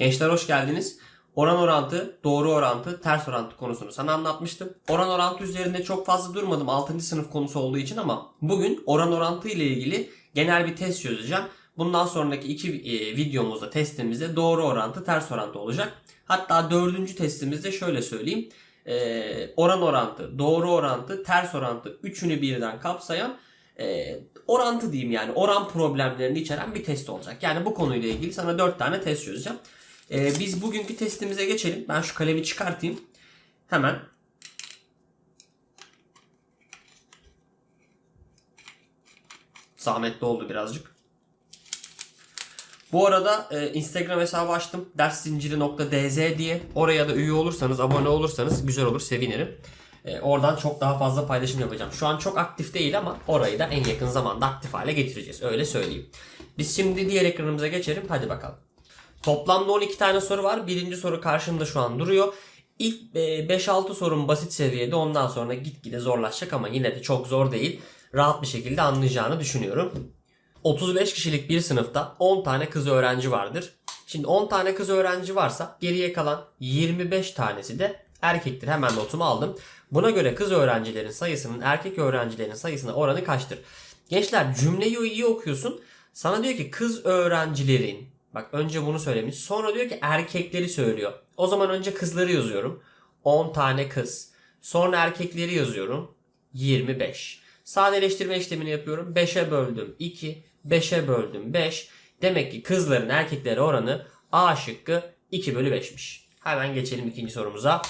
Gençler hoş geldiniz. Oran orantı, doğru orantı, ters orantı konusunu sana anlatmıştım. Oran orantı üzerinde çok fazla durmadım 6. sınıf konusu olduğu için ama bugün oran orantı ile ilgili genel bir test çözeceğim. Bundan sonraki iki e, videomuzda testimizde doğru orantı, ters orantı olacak. Hatta dördüncü testimizde şöyle söyleyeyim. E, oran orantı, doğru orantı, ters orantı üçünü birden kapsayan e, orantı diyeyim yani oran problemlerini içeren bir test olacak. Yani bu konuyla ilgili sana 4 tane test çözeceğim. E, biz bugünkü testimize geçelim. Ben şu kalemi çıkartayım. Hemen. Zahmetli oldu birazcık. Bu arada e, Instagram hesabı açtım. Derszinciri.dz diye. Oraya da üye olursanız, abone olursanız güzel olur, sevinirim. E, oradan çok daha fazla paylaşım yapacağım. Şu an çok aktif değil ama orayı da en yakın zamanda aktif hale getireceğiz. Öyle söyleyeyim. Biz şimdi diğer ekranımıza geçelim. Hadi bakalım. Toplamda 12 tane soru var. Birinci soru karşımda şu an duruyor. İlk e, 5-6 sorun basit seviyede ondan sonra gitgide zorlaşacak ama yine de çok zor değil. Rahat bir şekilde anlayacağını düşünüyorum. 35 kişilik bir sınıfta 10 tane kız öğrenci vardır. Şimdi 10 tane kız öğrenci varsa geriye kalan 25 tanesi de erkektir. Hemen notumu aldım. Buna göre kız öğrencilerin sayısının erkek öğrencilerin sayısına oranı kaçtır? Gençler cümleyi iyi okuyorsun. Sana diyor ki kız öğrencilerin Bak önce bunu söylemiş. Sonra diyor ki erkekleri söylüyor. O zaman önce kızları yazıyorum. 10 tane kız. Sonra erkekleri yazıyorum. 25. Sadeleştirme işlemini yapıyorum. 5'e böldüm 2. 5'e böldüm 5. Demek ki kızların erkeklere oranı A şıkkı 2 bölü 5'miş. Hemen geçelim ikinci sorumuza.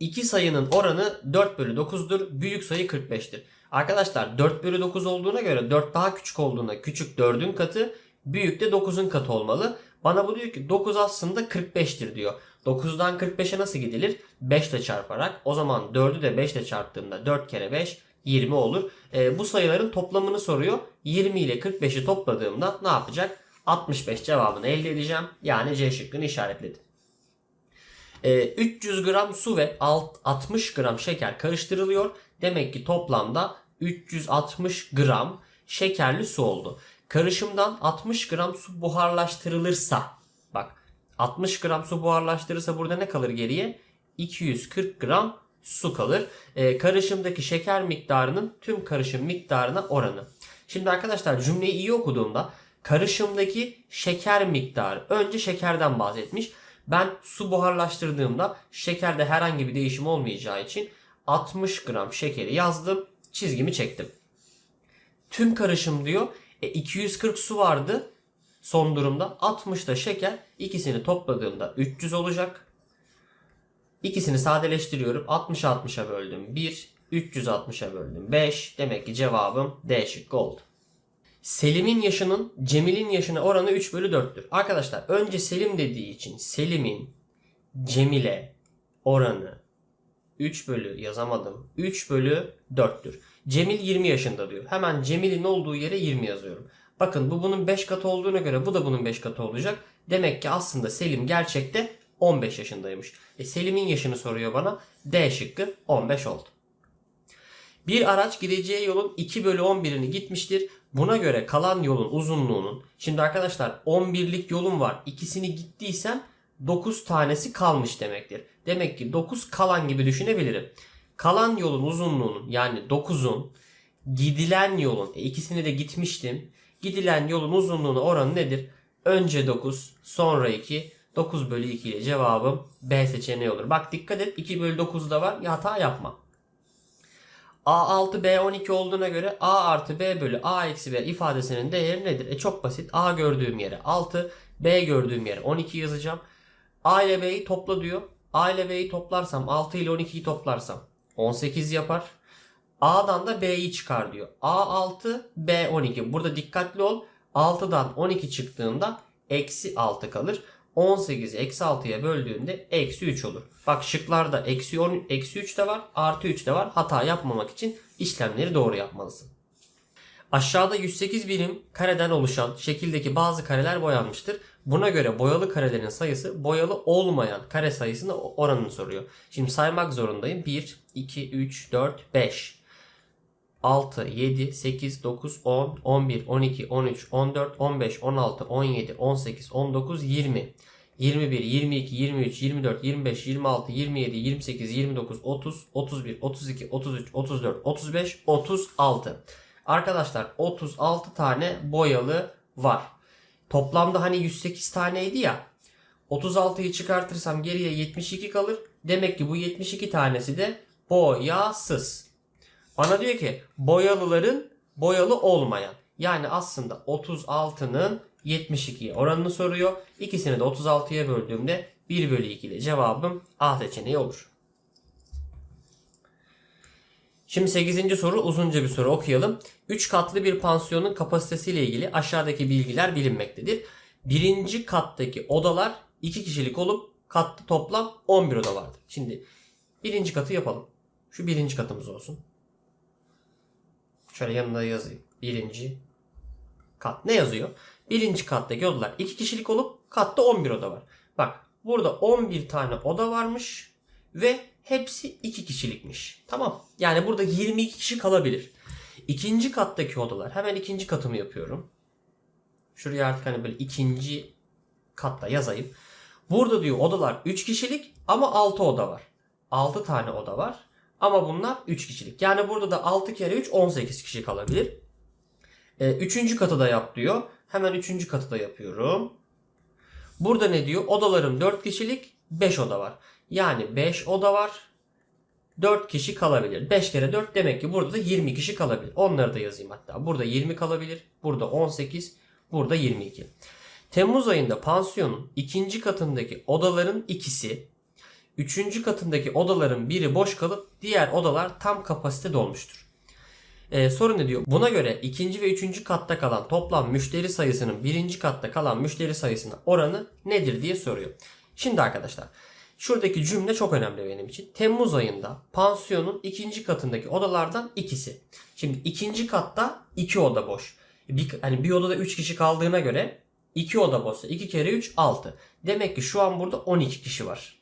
İki sayının oranı 4 bölü 9'dur. Büyük sayı 45'tir. Arkadaşlar 4 bölü 9 olduğuna göre 4 daha küçük olduğunda küçük 4'ün katı büyük de 9'un katı olmalı. Bana bu diyor ki 9 aslında 45'tir diyor. 9'dan 45'e nasıl gidilir? 5 ile çarparak. O zaman 4'ü de 5 ile çarptığımda 4 kere 5 20 olur. E, bu sayıların toplamını soruyor. 20 ile 45'i topladığımda ne yapacak? 65 cevabını elde edeceğim. Yani C şıkkını işaretledim. E, 300 gram su ve alt- 60 gram şeker karıştırılıyor. Demek ki toplamda 360 gram şekerli su oldu. Karışımdan 60 gram su buharlaştırılırsa bak 60 gram su buharlaştırırsa burada ne kalır geriye? 240 gram su kalır. Ee, karışımdaki şeker miktarının tüm karışım miktarına oranı. Şimdi arkadaşlar cümleyi iyi okuduğumda karışımdaki şeker miktarı önce şekerden bahsetmiş. Ben su buharlaştırdığımda şekerde herhangi bir değişim olmayacağı için 60 gram şekeri yazdım. Çizgimi çektim. Tüm karışım diyor. E, 240 su vardı son durumda. 60 da şeker. İkisini topladığımda 300 olacak. İkisini sadeleştiriyorum. 60 60'a böldüm 1. 360'a böldüm 5. Demek ki cevabım D şıkkı oldu. Selim'in yaşının Cemil'in yaşına oranı 3 bölü 4'tür. Arkadaşlar önce Selim dediği için Selim'in Cemil'e oranı 3 bölü yazamadım. 3 bölü 4'tür. Cemil 20 yaşında diyor. Hemen Cemil'in olduğu yere 20 yazıyorum. Bakın bu bunun 5 katı olduğuna göre bu da bunun 5 katı olacak. Demek ki aslında Selim gerçekte 15 yaşındaymış. E Selim'in yaşını soruyor bana. D şıkkı 15 oldu. Bir araç gideceği yolun 2 bölü 11'ini gitmiştir. Buna göre kalan yolun uzunluğunun şimdi arkadaşlar 11'lik yolum var. İkisini gittiysem 9 tanesi kalmış demektir. Demek ki 9 kalan gibi düşünebilirim. Kalan yolun uzunluğunun yani 9'un gidilen yolun e, ikisini de gitmiştim. Gidilen yolun uzunluğuna oranı nedir? Önce 9 sonra 2 9 bölü 2 ile cevabım B seçeneği olur. Bak dikkat et 2 bölü 9 da var ya hata yapma. A6 B12 olduğuna göre A artı B bölü A eksi B ifadesinin değeri nedir? E çok basit. A gördüğüm yere 6, B gördüğüm yere 12 yazacağım. A ile B'yi topla diyor. A ile B'yi toplarsam 6 ile 12'yi toplarsam 18 yapar. A'dan da B'yi çıkar diyor. A6 B12. Burada dikkatli ol. 6'dan 12 çıktığında eksi 6 kalır. 18'i eksi 6'ya böldüğünde eksi 3 olur. Bak şıklarda eksi 10, eksi 3 de var artı 3 de var. Hata yapmamak için işlemleri doğru yapmalısın. Aşağıda 108 birim kareden oluşan şekildeki bazı kareler boyanmıştır. Buna göre boyalı karelerin sayısı boyalı olmayan kare sayısına oranını soruyor. Şimdi saymak zorundayım. 1, 2, 3, 4, 5, 6, 7, 8, 9, 10, 11, 12, 13, 14, 15, 16, 17, 18, 19, 20. 21, 22, 23, 24, 25, 26, 27, 28, 29, 30, 31, 32, 33, 34, 35, 36. Arkadaşlar 36 tane boyalı var. Toplamda hani 108 taneydi ya. 36'yı çıkartırsam geriye 72 kalır. Demek ki bu 72 tanesi de boyasız. Bana diyor ki boyalıların boyalı olmayan. Yani aslında 36'nın 72'ye oranını soruyor. İkisini de 36'ya böldüğümde 1 bölü 2 ile cevabım A seçeneği olur. Şimdi 8. soru uzunca bir soru okuyalım. 3 katlı bir pansiyonun kapasitesiyle ilgili aşağıdaki bilgiler bilinmektedir. Birinci kattaki odalar 2 kişilik olup katta toplam 11 oda vardır. Şimdi birinci katı yapalım. Şu birinci katımız olsun. Şöyle yanında yazayım. Birinci kat. Ne yazıyor? Birinci kattaki odalar 2 kişilik olup katta 11 oda var. Bak burada 11 tane oda varmış ve hepsi 2 kişilikmiş. Tamam. Yani burada 22 kişi kalabilir. İkinci kattaki odalar. Hemen ikinci katımı yapıyorum. Şuraya artık hani böyle ikinci katta yazayım. Burada diyor odalar 3 kişilik ama 6 oda var. 6 tane oda var. Ama bunlar 3 kişilik. Yani burada da 6 kere 3 18 kişi kalabilir. Ee, üçüncü katı da yap diyor. Hemen üçüncü katı da yapıyorum. Burada ne diyor? Odalarım 4 kişilik 5 oda var. Yani 5 oda var. 4 kişi kalabilir. 5 kere 4 demek ki burada da 20 kişi kalabilir. Onları da yazayım hatta. Burada 20 kalabilir. Burada 18. Burada 22. Temmuz ayında pansiyonun ikinci katındaki odaların ikisi, üçüncü katındaki odaların biri boş kalıp diğer odalar tam kapasite dolmuştur. Ee, soru ne diyor? Buna göre ikinci ve üçüncü katta kalan toplam müşteri sayısının birinci katta kalan müşteri sayısına oranı nedir diye soruyor. Şimdi arkadaşlar şuradaki cümle çok önemli benim için. Temmuz ayında pansiyonun ikinci katındaki odalardan ikisi. Şimdi ikinci katta iki oda boş. Bir, hani bir odada 3 kişi kaldığına göre 2 oda boşsa 2 kere 3 6. Demek ki şu an burada 12 kişi var.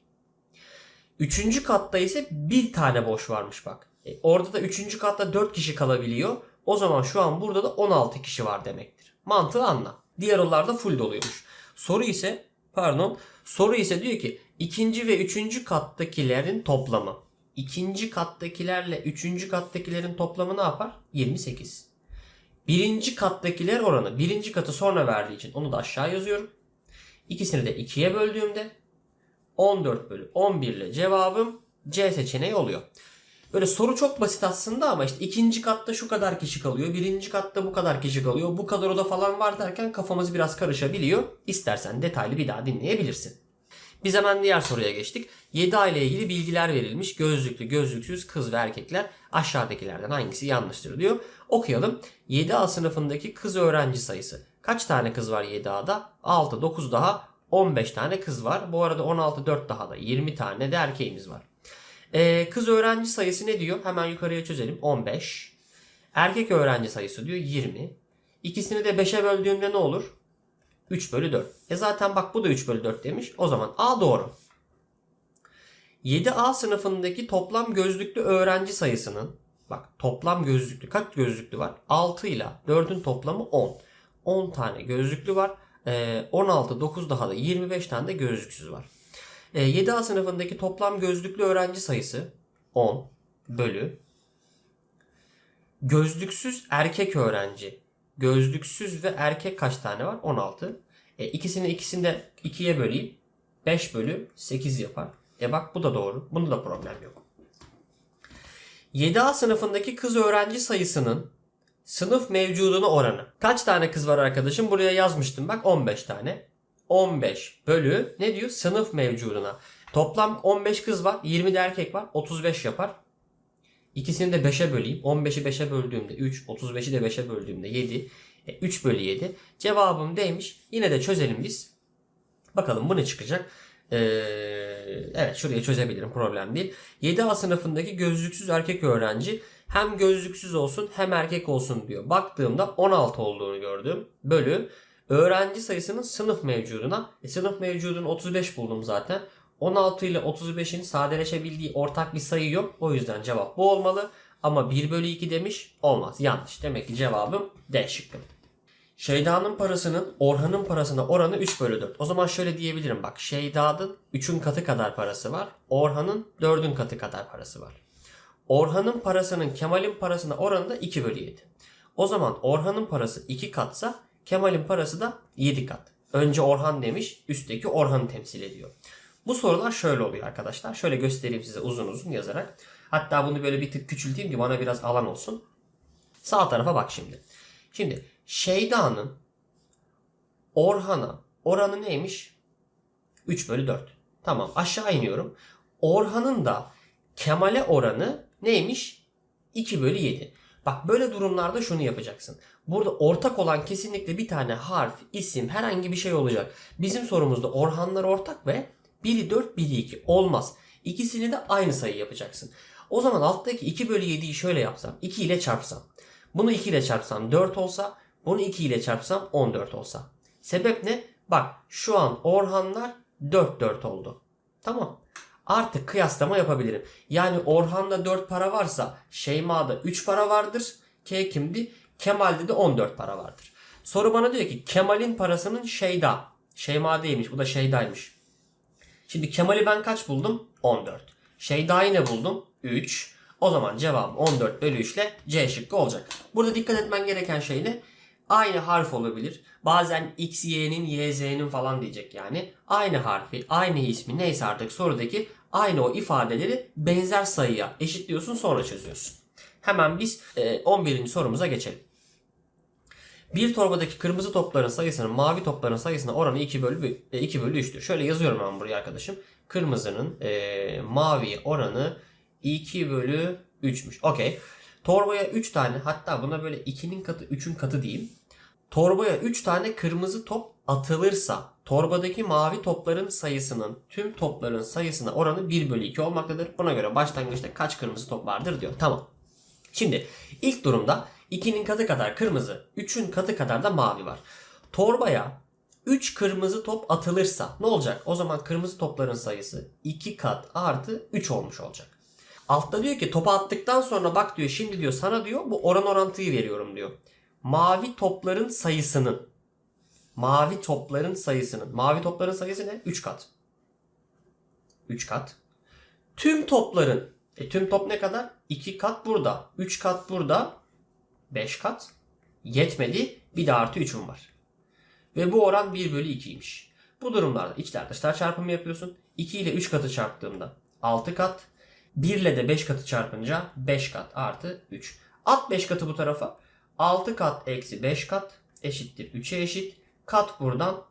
Üçüncü katta ise bir tane boş varmış bak. E, orada da üçüncü katta 4 kişi kalabiliyor. O zaman şu an burada da 16 kişi var demektir. Mantığı anla. Diğer odalarda full doluyormuş. Soru ise pardon soru ise diyor ki ikinci ve üçüncü kattakilerin toplamı. İkinci kattakilerle üçüncü kattakilerin toplamı ne yapar? 28. Birinci kattakiler oranı. Birinci katı sonra verdiği için onu da aşağı yazıyorum. İkisini de 2'ye böldüğümde 14 bölü 11 ile cevabım C seçeneği oluyor. Böyle soru çok basit aslında ama işte ikinci katta şu kadar kişi kalıyor. Birinci katta bu kadar kişi kalıyor. Bu kadar oda falan var derken kafamız biraz karışabiliyor. İstersen detaylı bir daha dinleyebilirsin. Biz hemen diğer soruya geçtik. 7A ile ilgili bilgiler verilmiş. Gözlüklü, gözlüksüz kız ve erkekler aşağıdakilerden hangisi yanlıştır diyor. Okuyalım. 7A sınıfındaki kız öğrenci sayısı. Kaç tane kız var 7A'da? 6, 9 daha 15 tane kız var. Bu arada 16, 4 daha da 20 tane de erkeğimiz var. Ee, kız öğrenci sayısı ne diyor? Hemen yukarıya çözelim. 15. Erkek öğrenci sayısı diyor 20. İkisini de 5'e böldüğümde ne olur? 3 bölü 4. E zaten bak bu da 3 bölü 4 demiş. O zaman A doğru. 7A sınıfındaki toplam gözlüklü öğrenci sayısının bak toplam gözlüklü kaç gözlüklü var? 6 ile 4'ün toplamı 10. 10 tane gözlüklü var. Ee, 16, 9 daha da 25 tane de gözlüksüz var. Ee, 7A sınıfındaki toplam gözlüklü öğrenci sayısı 10 bölü gözlüksüz erkek öğrenci. Gözlüksüz ve erkek kaç tane var? 16. E, ikisini ikisini de 2'ye böleyim. 5 bölü 8 yapar. E bak bu da doğru. Bunda da problem yok. 7A sınıfındaki kız öğrenci sayısının sınıf mevcuduna oranı. Kaç tane kız var arkadaşım? Buraya yazmıştım bak 15 tane. 15 bölü ne diyor? Sınıf mevcuduna. Toplam 15 kız var. 20 de erkek var. 35 yapar. İkisini de 5'e böleyim. 15'i 5'e böldüğümde 3. 35'i de 5'e böldüğümde 7. E, 3 bölü 7. Cevabım D'ymiş. Yine de çözelim biz. Bakalım bu ne çıkacak? Ee, evet şuraya çözebilirim problem değil. 7A sınıfındaki gözlüksüz erkek öğrenci hem gözlüksüz olsun hem erkek olsun diyor. Baktığımda 16 olduğunu gördüm. Bölü öğrenci sayısının sınıf mevcuduna. E, sınıf mevcudunu 35 buldum zaten. 16 ile 35'in sadeleşebildiği ortak bir sayı yok. O yüzden cevap bu olmalı. Ama 1 bölü 2 demiş olmaz. Yanlış. Demek ki cevabım D şıkkı. Şeyda'nın parasının Orhan'ın parasına oranı 3 bölü 4. O zaman şöyle diyebilirim bak. Şeyda'nın 3'ün katı kadar parası var. Orhan'ın 4'ün katı kadar parası var. Orhan'ın parasının Kemal'in parasına oranı da 2 bölü 7. O zaman Orhan'ın parası 2 katsa Kemal'in parası da 7 kat. Önce Orhan demiş, üstteki Orhan'ı temsil ediyor. Bu sorular şöyle oluyor arkadaşlar. Şöyle göstereyim size uzun uzun yazarak. Hatta bunu böyle bir tık küçülteyim ki bana biraz alan olsun. Sağ tarafa bak şimdi. Şimdi Şeyda'nın Orhan'a oranı neymiş? 3 bölü 4. Tamam aşağı iniyorum. Orhan'ın da Kemal'e oranı neymiş? 2 bölü 7. Bak böyle durumlarda şunu yapacaksın. Burada ortak olan kesinlikle bir tane harf, isim, herhangi bir şey olacak. Bizim sorumuzda Orhanlar ortak ve biri 4, biri 2 olmaz. İkisini de aynı sayı yapacaksın. O zaman alttaki 2 bölü 7'yi şöyle yapsam. 2 ile çarpsam. Bunu 2 ile çarpsam 4 olsa. Bunu 2 ile çarpsam 14 olsa. Sebep ne? Bak şu an Orhanlar 4 4 oldu. Tamam. Artık kıyaslama yapabilirim. Yani Orhan'da 4 para varsa Şeyma'da 3 para vardır. K kimdi? Kemal'de de 14 para vardır. Soru bana diyor ki Kemal'in parasının Şeyda. Şeyma değilmiş. Bu da Şeyda'ymış. Şimdi Kemal'i ben kaç buldum? 14. Şeyda'yı ne buldum? 3. O zaman cevabım 14 bölü 3 ile C şıkkı olacak. Burada dikkat etmen gereken şey ne? Aynı harf olabilir. Bazen X, Y'nin, Y, Z'nin falan diyecek yani. Aynı harfi, aynı ismi neyse artık sorudaki aynı o ifadeleri benzer sayıya eşitliyorsun sonra çözüyorsun. Hemen biz e, 11. sorumuza geçelim. Bir torbadaki kırmızı topların sayısının mavi topların sayısına oranı 2 bölü, 2 bölü 3'tür. Şöyle yazıyorum ben buraya arkadaşım. Kırmızının e, mavi oranı 2 bölü 3'müş. Okey. Torbaya 3 tane hatta buna böyle 2'nin katı 3'ün katı diyeyim. Torbaya 3 tane kırmızı top atılırsa torbadaki mavi topların sayısının tüm topların sayısına oranı 1 bölü 2 olmaktadır. Buna göre başlangıçta kaç kırmızı top vardır diyor. Tamam. Şimdi ilk durumda 2'nin katı kadar kırmızı, 3'ün katı kadar da mavi var. Torbaya 3 kırmızı top atılırsa ne olacak? O zaman kırmızı topların sayısı 2 kat artı 3 olmuş olacak. Altta diyor ki topu attıktan sonra bak diyor şimdi diyor sana diyor bu oran orantıyı veriyorum diyor. Mavi topların sayısının mavi topların sayısının mavi topların sayısı ne? 3 kat. 3 kat. Tüm topların e tüm top ne kadar? 2 kat burada. 3 kat burada. 5 kat. Yetmedi. Bir de artı 3'üm var. Ve bu oran 1 bölü 2'ymiş. Bu durumlarda içler dışlar çarpımı yapıyorsun. 2 ile 3 katı çarptığımda 6 kat. 1 ile de 5 katı çarpınca 5 kat artı 3. At 5 katı bu tarafa. 6 kat eksi 5 kat eşittir 3'e eşit. Kat buradan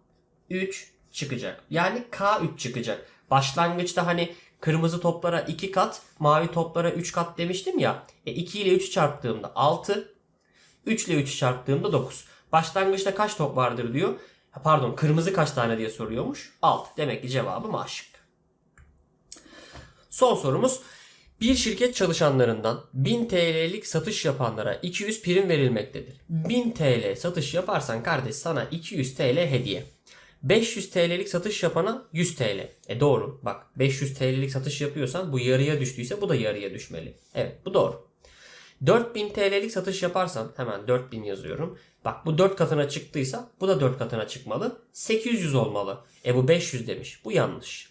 3 çıkacak. Yani K3 çıkacak. Başlangıçta hani kırmızı toplara 2 kat, mavi toplara 3 kat demiştim ya. E 2 ile 3 çarptığımda 6, 3 ile 3 çarptığımda 9. Başlangıçta kaç top vardır diyor. Pardon kırmızı kaç tane diye soruyormuş. 6. Demek ki cevabım A. Son sorumuz. Bir şirket çalışanlarından 1000 TL'lik satış yapanlara 200 prim verilmektedir. 1000 TL satış yaparsan kardeş sana 200 TL hediye. 500 TL'lik satış yapana 100 TL. E doğru. Bak 500 TL'lik satış yapıyorsan bu yarıya düştüyse bu da yarıya düşmeli. Evet bu doğru. 4000 TL'lik satış yaparsan hemen 4000 yazıyorum. Bak bu 4 katına çıktıysa bu da 4 katına çıkmalı. 800 olmalı. E bu 500 demiş. Bu yanlış.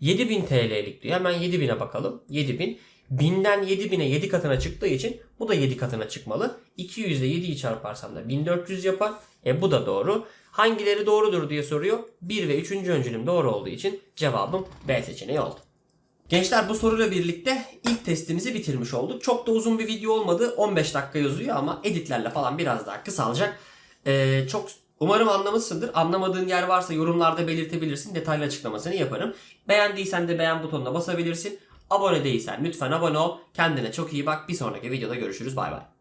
7000 TL'lik diyor. Hemen 7000'e bakalım. 7000. 1000'den 7000'e 7 katına çıktığı için bu da 7 katına çıkmalı. 200 ile 7'yi çarparsam da 1400 yapar. E bu da doğru. Hangileri doğrudur diye soruyor. 1 ve 3. öncülüm doğru olduğu için cevabım B seçeneği oldu. Gençler bu soruyla birlikte ilk testimizi bitirmiş olduk. Çok da uzun bir video olmadı. 15 dakika yazıyor ama editlerle falan biraz daha kısalacak. Ee, çok umarım anlamışsındır. Anlamadığın yer varsa yorumlarda belirtebilirsin. Detaylı açıklamasını yaparım. Beğendiysen de beğen butonuna basabilirsin. Abone değilsen lütfen abone ol. Kendine çok iyi bak. Bir sonraki videoda görüşürüz. Bay bay.